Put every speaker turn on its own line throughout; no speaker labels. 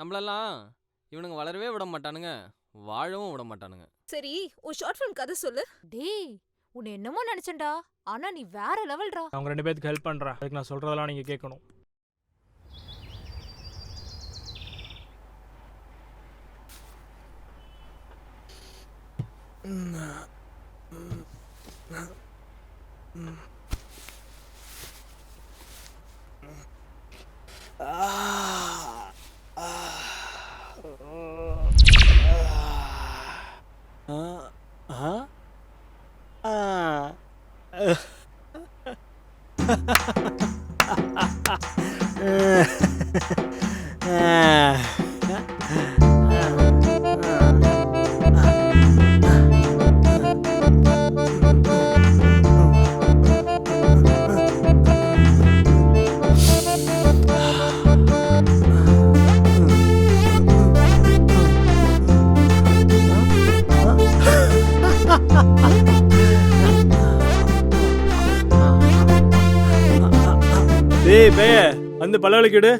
நம்மளெல்லாம் இவனுங்க வளரவே விட மாட்டானுங்க வாழவும் விட மாட்டானுங்க.
சரி உன் ஷார்ட் ஃபிலிம் கதை சொல்லு.
டேய் உன்னை என்னமோ நினைச்சேன்டா. ஆனா நீ வேற லெவல்டா
அவங்க ரெண்டு பேருக்கு ஹெல்ப் பண்ணுறேன் அதுக்கு நான் சொல்கிறதெல்லாம் நீங்கள் கேட்கணும் Ha ha ha! டேய் பேய வந்து பல்லவலிக்கிடு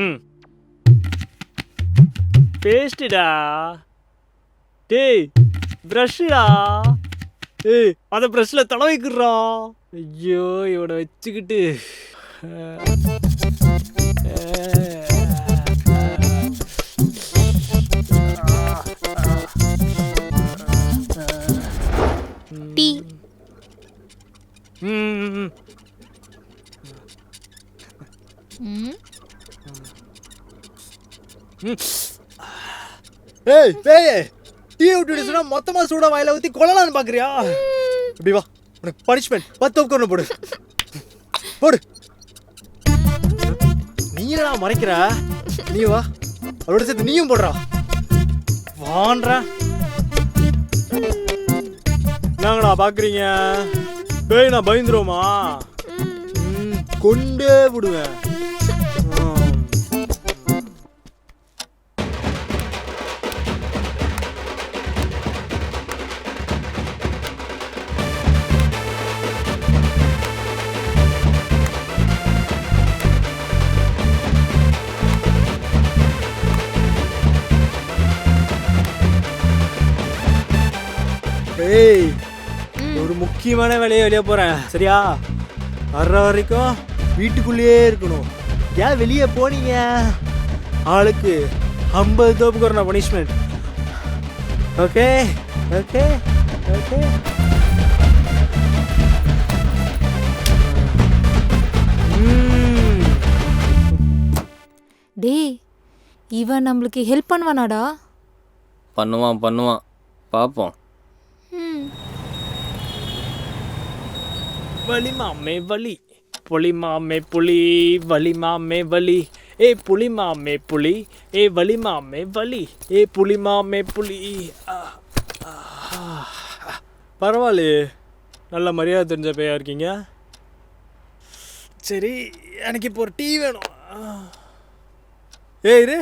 ம். பேஸ்ட்டுடா. டேய் ப்ரஷ்ஷுடா. ஏய் அதை ப்ரஷ்ல தடவைக்குறா. ஐயோ இவனை வச்சுக்கிட்டு.
டீ.
ம்.
ம்
ஏய் பேயே டீ விட்டு சொன்னா மொத்தமா சூடா வாயில ஊத்தி கொள்ளலாம்னு பாக்குறியா? இப்படி வா உனக்கு பனிஷ்மெண்ட் பத்து உட்கார்ந்து போடு. போடு. என்னடா மறைக்கிற? நீ வா. அவரோட சேர்த்து நீயும் போடுறா. வான்றா.
என்னங்கடா பாக்குறீங்க? பேய் நான் பயந்துருவோமா?
கொண்டே விடுவேன்.
ஏய் ஒரு முக்கியமான வேலையை வெளியே போறேன். சரியா? வர்ற வரைக்கும் வீட்டுக்குள்ளேயே இருக்கணும். ஏன் வெளியே போனீங்க? ஆளுக்கு ஐம்பது தோப்புக்கு வரணும் பனிஷ்மெண்ட் ஓகே ஓகே ஓகே
டேய் இவன் நம்மளுக்கு ஹெல்ப் பண்ணுவானாடா?
பண்ணுவான் பண்ணுவான். பார்ப்போம்.
ம்.
வலி மாமே வலி. புலி மாமே புலி வலி மாமே வலி. ஏ புலி மாமே புலி. ஏ வலி மாமே வலி. ஏ புலி மாமே புலி. பரவாயில்லையே. நல்ல மரியாதை தெரிஞ்ச பையா இருக்கீங்க. சரி எனக்கு இப்போ ஒரு டீ வேணும். ஏய் இரு?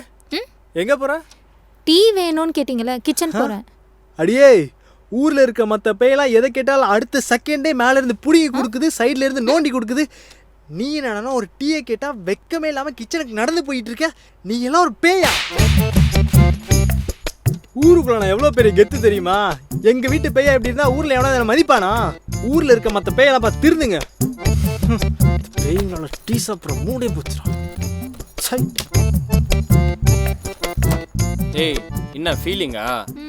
எங்கே போகிற
டீ வேணும்னு கேட்டிங்கல கிச்சன் போறேன்.
அடியே. ஊர்ல இருக்க மத்த பேயெல்லாம் எதை கேட்டாலும் அடுத்த செகண்டே மேல இருந்து புடிங்கி கொடுக்குது சைடுல இருந்து நோண்டி கொடுக்குது. நீ என்னன்னா ஒரு டீயை கேட்டா வெக்கமே இல்லாம கிச்சனுக்கு நடந்து போயிட்டு இருக்க? நீ எல்லாம் ஒரு பேயா?
ஊருக்குள்ள நான் எவ்வளோ பெரிய கெத்து தெரியுமா?
எங்க வீட்டு பேயா இப்படி இருந்தா ஊர்ல எவனா என்ன மதிப்பானா? ஊர்ல இருக்க மத்த பேயெல்லாம் பார்த்து திருந்துங்க.
பேய்னால டீ சாப்பிட்ற மூடே போச்சுடா.
ஏய் என்ன ஃபீலிங்கா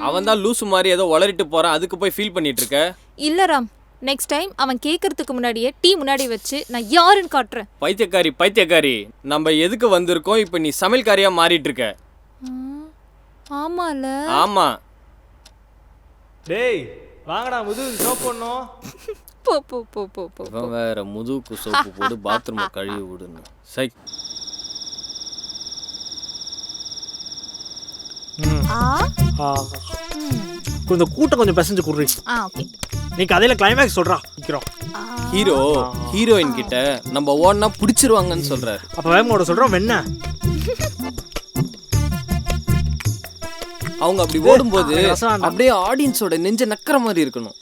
அவன் தான் லூசு மாதிரி ஏதோ உளறிட்டு போறான். அதுக்கு போய் ஃபீல் பண்ணிட்டு இருக்க
இல்ல ராம். நெக்ஸ்ட் டைம் அவன் கேட்கறதுக்கு முன்னாடியே டீ முன்னாடி வச்சு நான் யாருன்னு காட்டுறேன்.
பைத்தியக்காரி பைத்தியக்காரி. நம்ம எதுக்கு வந்திருக்கோம்? இப்போ நீ சமையல்காரியா மாறிட்டு இருக்க
ஆமால.
ஆமா.
டேய் வாங்கடா முதுகு சோப் பண்ணோம்
போ போ போ போ போ
இவன் வேற முதுகுக்கு சோப்பு போடு பாத்ரூமை கழுவி விடுன்னு சை.
கொஞ்சம் கூட்டம் கொஞ்சம் பெசஞ்சு குடுறி.
ஆ ஓகே.
நீ கதையில கிளைமேக்ஸ் சொல்றா. நிக்கிறோம்.
ஹீரோ ஹீரோயின் கிட்ட நம்ம ஓடனா பிடிச்சிருவாங்கன்னு சொல்றாரு.
அப்ப வேமோட சொல்றோம் வெண்ண.
அவங்க அப்படி ஓடும்போது. அப்படியே ஆடியன்ஸோட நெஞ்ச நக்கிற மாதிரி இருக்கணும்.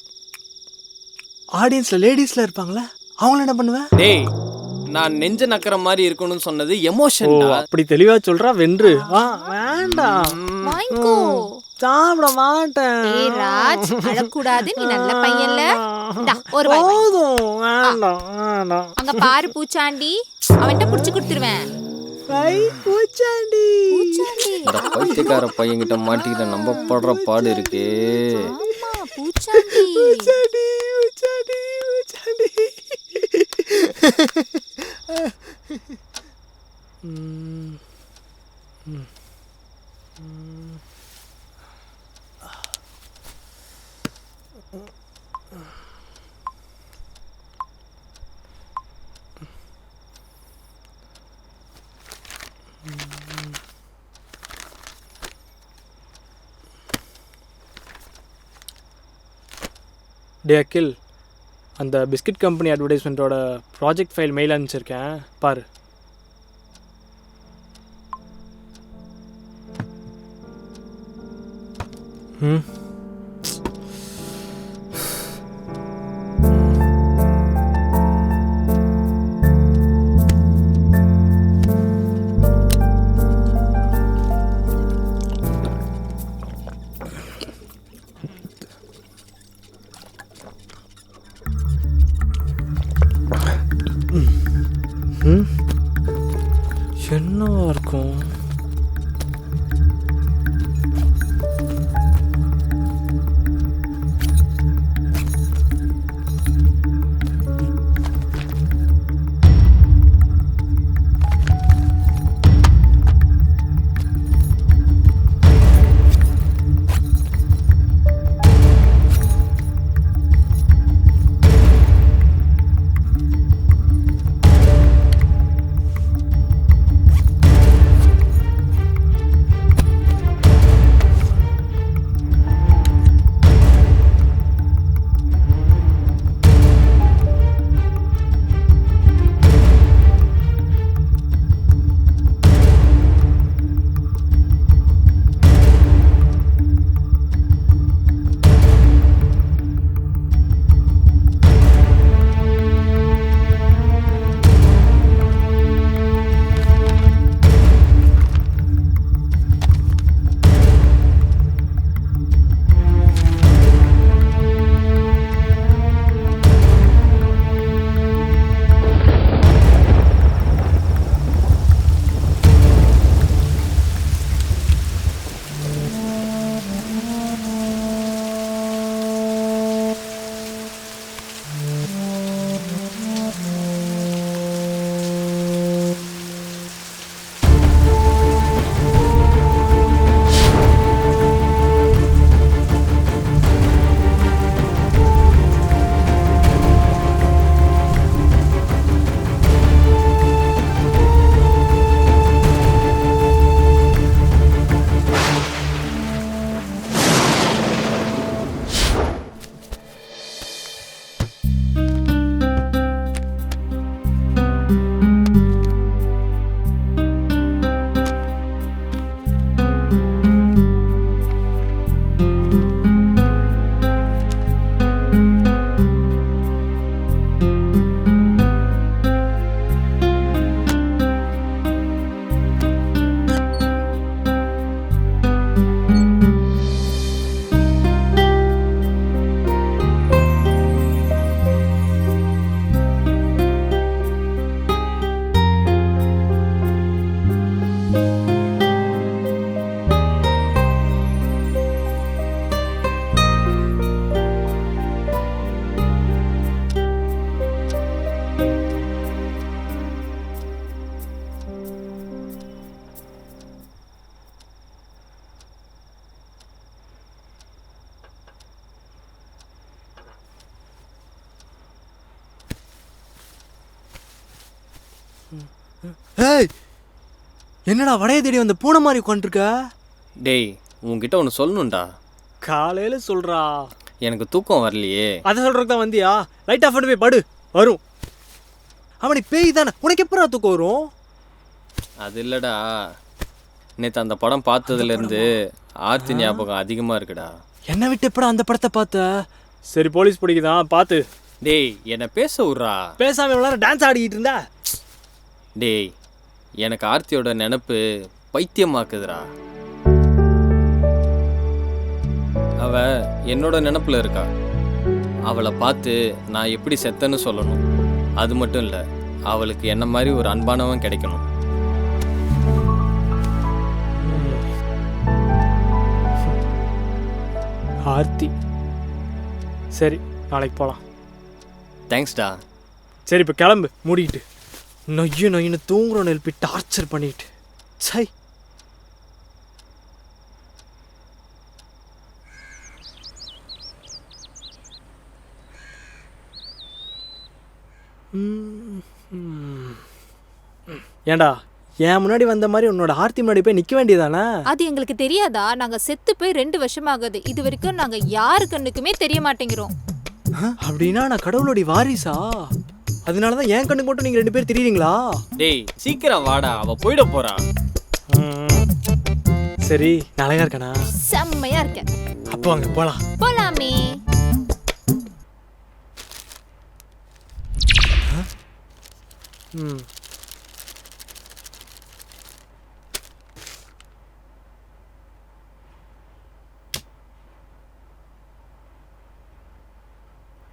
ஆடியன்ஸ்ல லேடிஸ்ல இருப்பாங்களே அவங்கள என்ன பண்ணுவேன்
டேய் நான் நெஞ்ச நக்கிற மாதிரி இருக்கணும்னு சொன்னது எமோஷன்
அப்படி தெளிவா சொல்றா வென்று. வேண்டாம்
வாங்கிக்கோ.
சாப்பிட மாட்டேன்.
ஏய் ராஜ் அழக்கூடாது நீ நல்ல பையன்ல. இந்தா, ஒரு வாய் வாங்கி.
போதும் வேண்டாம் வேண்டாம்.
அங்க பாரு பூச்சாண்டி. அவன்கிட்ட புடிச்சு கொடுத்துருவேன்.
ஐ, பூச்சாண்டி.
பூச்சாண்டி.
இந்த பைத்தியக்கார பையன்கிட்ட மாட்டிக்கிட்ட நம்ம படுற பாடு இருக்கே.
ஆமா பூச்சாண்டி
பூச்சாண்டி
டே அகில் அந்த பிஸ்கட் கம்பெனி அட்வர்டைஸ்மெண்ட்டோட ப்ராஜெக்ட் ஃபைல் மெயில் அனுப்பிச்சிருக்கேன். பாரு.
ஏய் என்னடா வடைய தேடி வந்த பூனை மாதிரி உட்காந்துருக்க
டேய் உன்கிட்ட ஒன்று சொல்லணும்டா.
காலையில சொல்றா.
எனக்கு தூக்கம் வரலையே.
அதை சொல்றதுக்கு தான் வந்தியா? லைட் ஆஃப் பண்ணி போய் படு. வரும்.
அவனை பேய் தானே. உனக்கு எப்படா தூக்கம் வரும்?
அது இல்லடா. நேற்று அந்த படம் பார்த்ததுலேருந்து ஆர்த்தி ஞாபகம் அதிகமாக இருக்குடா.
என்னை விட்டு எப்படா அந்த படத்தை பார்த்த?
சரி போலீஸ் பிடிக்குதான். பார்த்து.
டேய் என்னை பேச விட்றா.
பேசாம டான்ஸ் ஆடிக்கிட்டு இருந்தா?
டேய் எனக்கு ஆர்த்தியோட நினப்பு பைத்தியமாக்குதுடா. அவ என்னோட நினப்புல இருக்கா? அவளை பார்த்து நான் எப்படி செத்தேன்னு சொல்லணும். அது மட்டும் இல்லை அவளுக்கு என்ன மாதிரி ஒரு அன்பானவன் கிடைக்கணும்.
ஆர்த்தி. சரி நாளைக்கு போகலாம்
தேங்க்ஸ்டா
சரி இப்போ கிளம்பு மூடிக்கிட்டு.
நொய்யு நொய்யுன்னு தூங்குறோன்னு எழுப்பி டார்ச்சர் பண்ணிட்டு. சை. ஏன்டா என் முன்னாடி வந்த மாதிரி உன்னோட ஆர்த்தி முன்னாடி போய் நிக்க வேண்டியதானே?
அது எங்களுக்கு தெரியாதா? நாங்க செத்து போய் ரெண்டு வருஷம் ஆகுது இது வரைக்கும் நாங்க யாரு கண்ணுக்குமே தெரிய மாட்டேங்கிறோம்.
அப்படின்னா நான் கடவுளுடைய வாரிசா? அதனாலதான் என் கண்ணுக்கு மட்டும் நீங்க ரெண்டு பேரும் தெரியுறீங்களா?
டேய் சீக்கிரம் வாடா அவ போயிட போறா.
சரி நான் அழகா இருக்கேனா?
செம்மையா இருக்க
அப்போ அங்க போலாம்.
போலாமே.
ம்.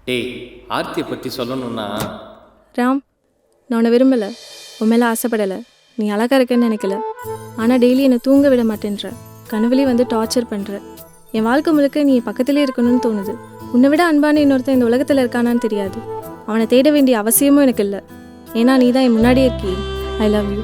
டேய் ஆர்த்தியை பற்றி சொல்லணும்னா
ராம் நான் உன்னை விரும்பலை. உன் மேலே ஆசைப்படலை. நீ அழகா இருக்கேன்னு நினைக்கல. ஆனால் டெய்லி என்னை தூங்க விட மாட்டேன்ற. கனவுலேயே வந்து டார்ச்சர் பண்ணுற என் வாழ்க்கை முழுக்க நீ பக்கத்துலேயே இருக்கணும்னு தோணுது. உன்னை விட அன்பான இன்னொருத்தன் இந்த உலகத்தில் இருக்கானான்னு தெரியாது. அவனை தேட வேண்டிய அவசியமும் எனக்கு இல்லை. ஏன்னா நீ தான் என் முன்னாடியே இருக்கி. ஐ லவ் யூ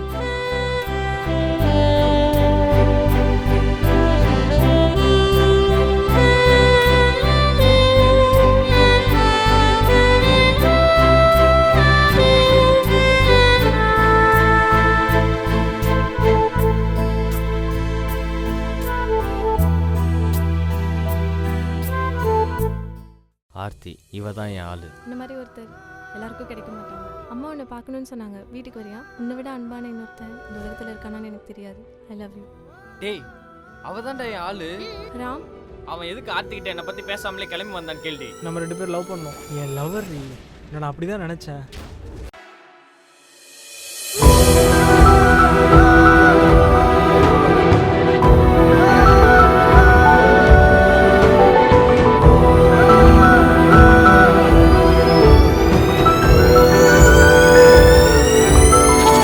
ஆர்த்தி இவ தான் என் ஆளு.
இந்த மாதிரி ஒருத்தர் எல்லாருக்கும் கிடைக்க மாட்டாங்க. அம்மா உன்னை பார்க்கணும்னு சொன்னாங்க. வீட்டுக்கு வரியா? உன்னை விட அன்பான இன்னொருத்தன் இந்த உலகத்தில் இருக்கானான்னு எனக்கு தெரியாது. ஐ லவ் யூ
டேய் அவ தான்டா என் ஆளு.
ராம்?
அவன் எதுக்கு ஆர்த்திக்கிட்ட என்னை பற்றி பேசாமலே கிளம்பி வந்தான்னு கேள்வி.
நம்ம ரெண்டு பேரும் லவ் பண்ணோம்.
என் லவர் நீ. நான் அப்படிதான் நினைச்சேன்.